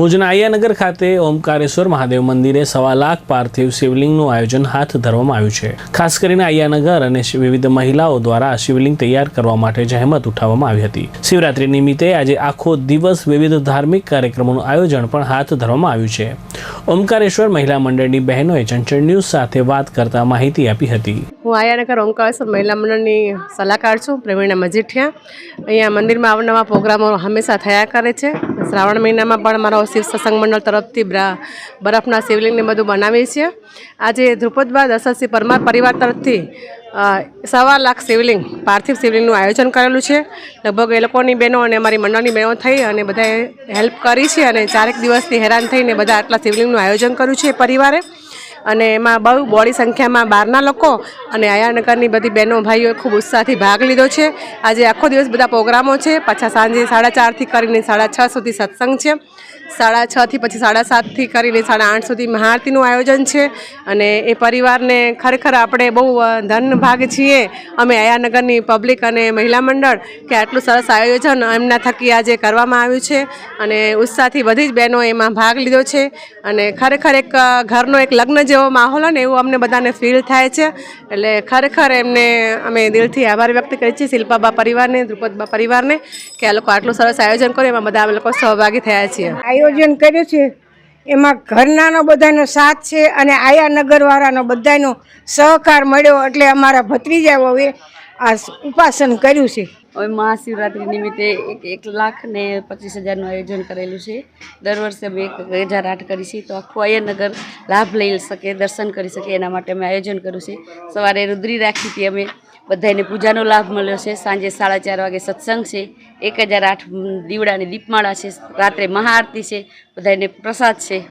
ભુજના આયાનગર ખાતે ઓમકારેશ્વર મહાદેવ મંદિરે સવા લાખ પાર્થિવ શિવલિંગનું આયોજન હાથ ધરવામાં આવ્યું છે. ખાસ કરીને આયાનગર અને વિવિધ મહિલાઓ દ્વારા શિવલિંગ તૈયાર કરવા માટે જહેમત ઉઠાવવામાં આવી હતી. શિવરાત્રી નિમિત્તે આજે આખો દિવસ વિવિધ ધાર્મિક કાર્યક્રમોનું આયોજન પણ હાથ ધરવામાં આવ્યું છે. ઓમકારેશ્વર મહિલા મંડળની બહેનોએ ચંચળ ન્યૂઝ સાથે વાત કરતા માહિતી આપી હતી. હું આયાનગર ઓમકારેશ્વર મહિલા મંડળની સલાહકાર છું, પ્રવીણા મજીઠિયા. અહીંયા મંદિરમાં અવનવા પ્રોગ્રામો હંમેશા થયા કરે છે. શ્રાવણ મહિનામાં પણ મારો શિવ સત્સંગ મંડળ તરફથી બ્રા- બરફના શિવલિંગને બધું બનાવીએ છીએ. આજે ધ્રુપદબા દશરથસિંહ પરમાર પરિવાર તરફથી સવા લાખ શિવલિંગ, પાર્થિવ શિવલિંગનું આયોજન કરેલું છે. લગભગ એ લોકોની બહેનો અને અમારી મંડળની બહેનો થઈ અને બધાએ હેલ્પ કરી છે અને ચારેક દિવસથી હેરાન થઈને બધા આટલા શિવલિંગનું આયોજન કર્યું છે પરિવારે. અને એમાં બહુ બોડી સંખ્યામાં બહારના લોકો અને આયાનગરની બધી બહેનો ભાઈઓએ ખૂબ ઉત્સાહથી ભાગ લીધો છે. આજે આખો દિવસ બધા પ્રોગ્રામો છે. પાછા સાંજે સાડા ચારથી કરીને સાડા છ સુધી સત્સંગ છે. સાડા છથી પછી સાડા સાતથી કરીને સાડા આઠ સુધી મહાઆરતીનું આયોજન છે. અને એ પરિવારને ખરેખર આપણે બહુ ધન ભાગ છીએ. અમે આયાનગરની પબ્લિક અને મહિલા મંડળ કે આટલું સરસ આયોજન એમના થકી આજે કરવામાં આવ્યું છે. અને ઉત્સાહથી બધી જ બહેનો એમાં ભાગ લીધો છે. અને ખરેખર એક ઘરનો એક લગ્ન જેવો માહોલ હોય ને એવું અમને બધાને ફીલ થાય છે. એટલે ખરેખર એમને અમે દિલથી આભાર વ્યક્ત કરીએ છીએ શિલ્પાબા પરિવારને દ્રુપદબા પરિવારને, કે આ લોકો આટલું સરસ આયોજન કર્યું. એમાં બધા અમે લોકો સહભાગી થયા છીએ. આયોજન કર્યું છે. એમાં ઘરનાનો બધાનો સાથ છે અને આયા નગરવાળાનો બધાનો સહકાર મળ્યો. એટલે અમારા ભત્રીજાઓએ આ ઉપાસન કર્યું છે. હવે મહાશિવરાત્રિ નિમિત્તે એક એક લાખ ને પચીસ હજારનું આયોજન કરેલું છે. દર વર્ષે અમે એક હજાર આઠ કરી છે. તો આખું અયનગર લાભ લઈ શકે, દર્શન કરી શકે એના માટે અમે આયોજન કર્યું છે. સવારે રુદ્રી રાખી હતી અમે બધાને પૂજાનો લાભ મળ્યો છે. સાંજે સાડા ચાર વાગે સત્સંગ છે. એક હજાર આઠ દીવડાની દીપમાળા છે. રાત્રે મહાઆરતી છે. બધાને પ્રસાદ છે.